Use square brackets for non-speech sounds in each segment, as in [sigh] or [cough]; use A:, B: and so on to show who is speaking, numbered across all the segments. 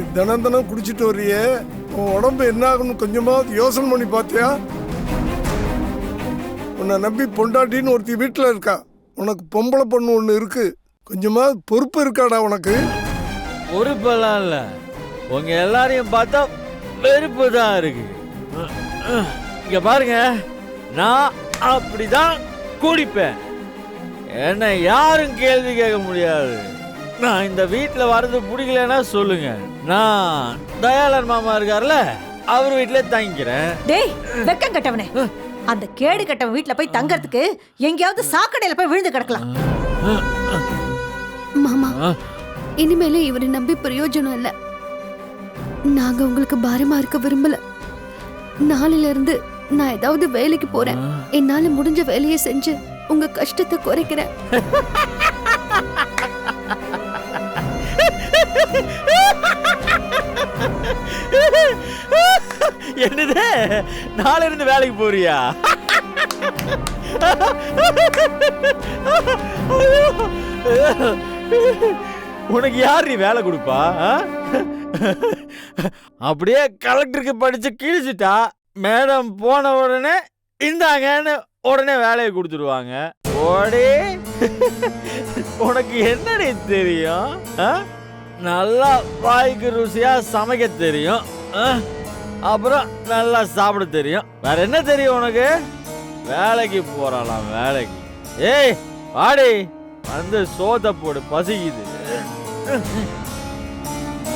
A: நீ தினம் தினம் குடிச்சிட்டு வர்றியே உன் உடம்பு என்ன ஆகும்னு கொஞ்சமாவது யோசனை பண்ணி பார்த்தியா? உன்னை நம்பி பொண்டாட்டின்னு ஒருத்தி வீட்டில் இருக்கா. உனக்கு பொம்பளை பொண்ணு ஒன்று இருக்கு. கொஞ்சமாவது பொறுப்பு இருக்காடா உனக்கு?
B: பொறுப்பெல்லாம் இல்லை. உங்க எல்லாரையும் பார்த்தா வெறுப்பு தான் இருக்கு. இங்க பாருங்க நான் அப்படிதான் குடிப்பேன். என்ன யாரும் கேள்வி கேட்க முடியாது. நான் இந்த வீட்டில் வர்றது பிடிக்கலன்னா சொல்லுங்க. நான் தயாளர் மாமா இருக்கார்ல அவர் வீட்டிலே தங்கிக்கிறேன்.
C: டேய் வெக்கம் கட்டவனே. அந்த கேடு கட்டவன் வீட்ல போய் தங்கறதுக்கு எங்கேயாவது சாக்கடையில போய் விழுந்து கிடக்கலாம்.
D: மாமா இனிமேல இவரை நம்பி பிரயோஜனம் இல்ல. நாங்க உங்களுக்கு பாரமா இருக்க விரும்பல. நாளையில இருந்து நான் ஏதாவது வேலைக்கு போறேன். என்னால முடிஞ்ச வேலையை செஞ்சு உங்க கஷ்டத்தை குறைக்கிறேன். [laughs]
B: என்னது? நாளை இருந்து வேலைக்கு போறியா? உனக்கு யார் நீ வேலை கொடுப்பா? அப்படியே கலெக்டருக்கு படிச்சு கிழிச்சிட்டா மேடம் போன உடனே இந்தாங்கன்னு உடனே வேலையை கொடுத்துருவாங்க ஓடி. உனக்கு என்னடி தெரியும்? நல்லா வாய்க்கு ருசியா சமைக்க தெரியும். அப்புறம் நல்லா சாப்பிட தெரியும். வேற என்ன தெரியும் உனக்கு? வேலைக்கு போறாளாம் வேலைக்கு. ஏய் வாடி. வந்து சோத போடு பசிக்குது.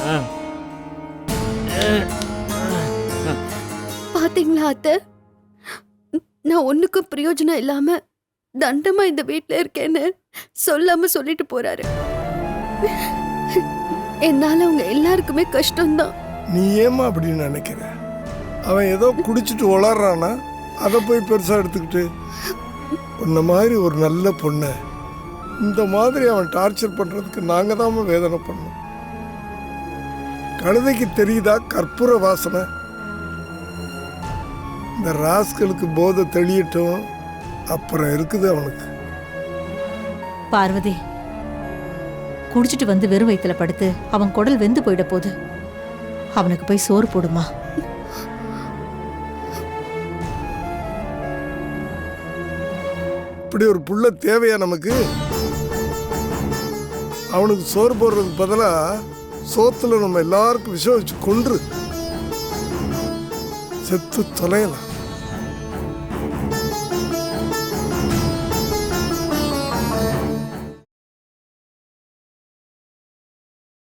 B: ஆ.
D: பாத்தீங்களா அத்தை? நான் ஒண்ணுக்கும் பிரயோஜனம் இல்லாம தண்டமா இந்த வீட்டுல இருக்கேன்னு சொல்லாம சொல்லிட்டு போறாரு. என்னால உங்க எல்லாருக்குமே கஷ்டம்தான்.
A: நீ ஏமா அப்படின்னு நினைக்கிற? அவன் ஏதோ குடிச்சிட்டு உளறானா அதை போய் பெருசாக எடுத்துக்கிட்டு? உன்ன மாதிரி ஒரு நல்ல பொண்ணை இந்த மாதிரி அவன் டார்ச்சர் பண்ணுறதுக்கு நாங்கள் தான் வேதனை பண்ணோம். கழுதைக்கு தெரியுதா கற்பூர வாசனை? இந்த ராஸ்களுக்கு போதை தெளியட்டும் அப்புறம் இருக்குது அவனுக்கு.
C: பார்வதி குடிச்சிட்டு வந்து வெறும் வயிற்றுல படுத்து அவன் குடல் வெந்து போயிட போகுது. அவனுக்கு போய் சோறு போடுமா?
A: இப்படி ஒரு புள்ள தேவையா நமக்கு? அவனுக்கு சோறு போடுறதுக்கு பதிலாக சோத்துல நம்ம எல்லாருக்கும் விஷம் வச்சு கொன்று செத்து தொலையலாம்.